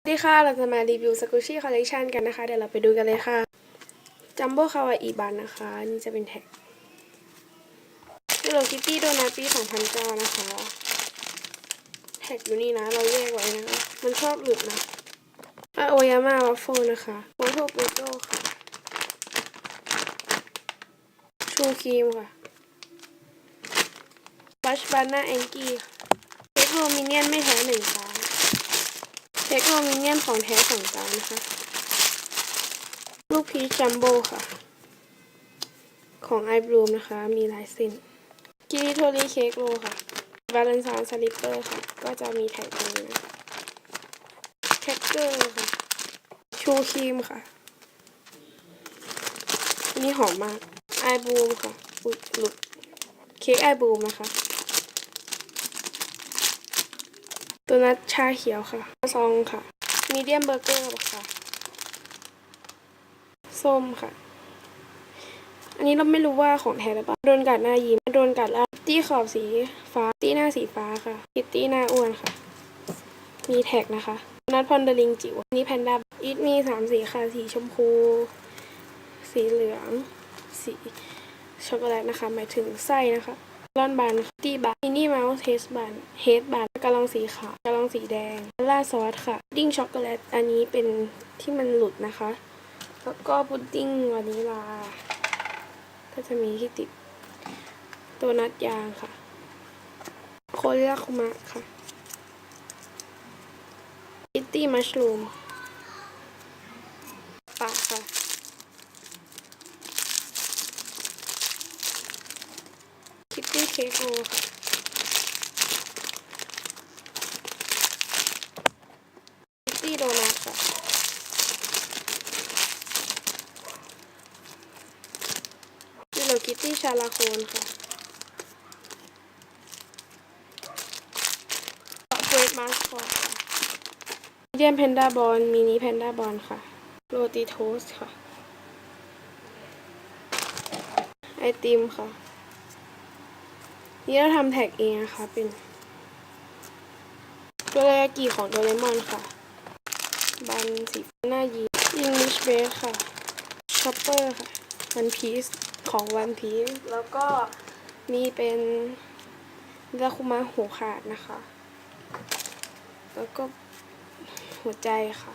สวัสดีค่ะ เราจะมารีวิวสกูชี่คอลเล t ชันกันนะคะ เดี๋ยวเราไปดูกันเลยค่ะ จัมโบ้คาวาอีบันนะคะ นี่จะเป็นแท็กฮิโรคิตตี้โดนัทปี2009 นะคะ แท็กอยู่นี่นะ เราแยกไว้นะคะ มันชอบหลุดนะอาโอยาม่าวัฟเฟิลนะคะโมโทโปโต้ค่ะ ชูครีมค่ะบัชบาน่าแองกี้เทคโนมิเนียนไม่แท้หนึ่งครั้ง เทคโนมิเนียนของแท้ของจานนะคะ ลูกพีชจัมโบ้ค่ะ ของไอบลูมนะคะ มีลายเส้นกิริโทรีเค้กโลค่ะวาเลนซานสลิปเปอร์ค่ะ ก็จะมีแท็กตรงนี้นะแท็กเกอร์ค่ะ ชูครีมค่ะนนี้หอมมากไอบูมค่ะ อุ๊ยหลุดเค้กไอบูมนะคะ ตัวนัดชาเขียวค่ะซองค่ะมีเดียมเบอร์เกอร์ค่ะ ส้มค่ะ อันนี้เราไม่รู้ว่าของแท้หรือเปล่า โดนกัดหน้ายิ้ม โดนกัดแล้วตี้ขอบสีฟ้า ตี้หน้าสีฟ้าค่ะคิตตี้หน้าอ้วนค่ะ มีแท็กนะคะ นัดพอนเดลิงจิ๋วนนี้แพนด้า อีทมีสามสีค่ะ สีชมพู สีเหลือง สีช็อกโกแลตนะคะ หมายถึงไส้นะคะ ลอนบันตีบันมินี่เมาส์เทสบันเฮดบันกระลองสีขาวกระลองสีแดงล่าซอสค่ะดิ้งช็อกโกแลตอันนี้เป็นที่มันหลุดนะคะ แล้วก็พุดดิ้งวานิลาก็จะมีที่ติดตัวนัดยางค่ะ โคเรียคุมะค่ะอิตตี้มัชรูมปากค่ะ คิตตี้เค้กโลค่ะคิตตี้โดนัทค่ะฮิโรคิตตี้ชาลาโคนค่ะเวทมาสคอตค่ะมีเดียมแพนด้าบอลมินิแพนด้าบอลค่ะ โรตีโทสค่ะ ไอติมค่ะ นี่เราทำแท็กเองนะคะเป็นโดรายากิของโดเรมอนค่ะ บันสีหน้ายีอิงลิชเบสค่ะช็อปเปอร์ค่ะวันพีซของวันพีซแล้วก็มีเป็นดาคุมะหูขาดนะคะ แล้วก็หัวใจค่ะ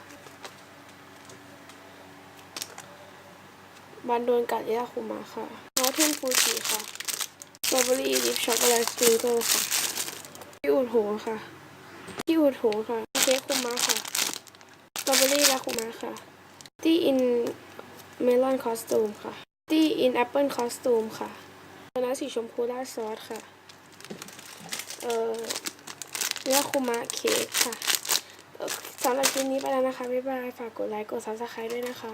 บันโดนกัดยาคุมะค่ะมอเทนฟูจิค่ะ ตรอเบอรี่ดิฟช็อกโกแลตสปริงเกิลค่ะที่อุดหูค่ะที่อุดหูค่ะเค้กคุมะค่ะสตรอเบอรี่และคุมะค่ะที่อินเมลอนคอสตูมค่ะที่อินแอปเปิลคอสตูมค่ะตัวนั้นสีชมพูราดซอสค่ะ เอ่อเนื้อคุมะเค้กค่ะสำหรับคลิปนี้ไปแล้วนะคะ บ๊ายบาย ฝากกดไลค์ กดซับสไครต์ด้วยนะคะ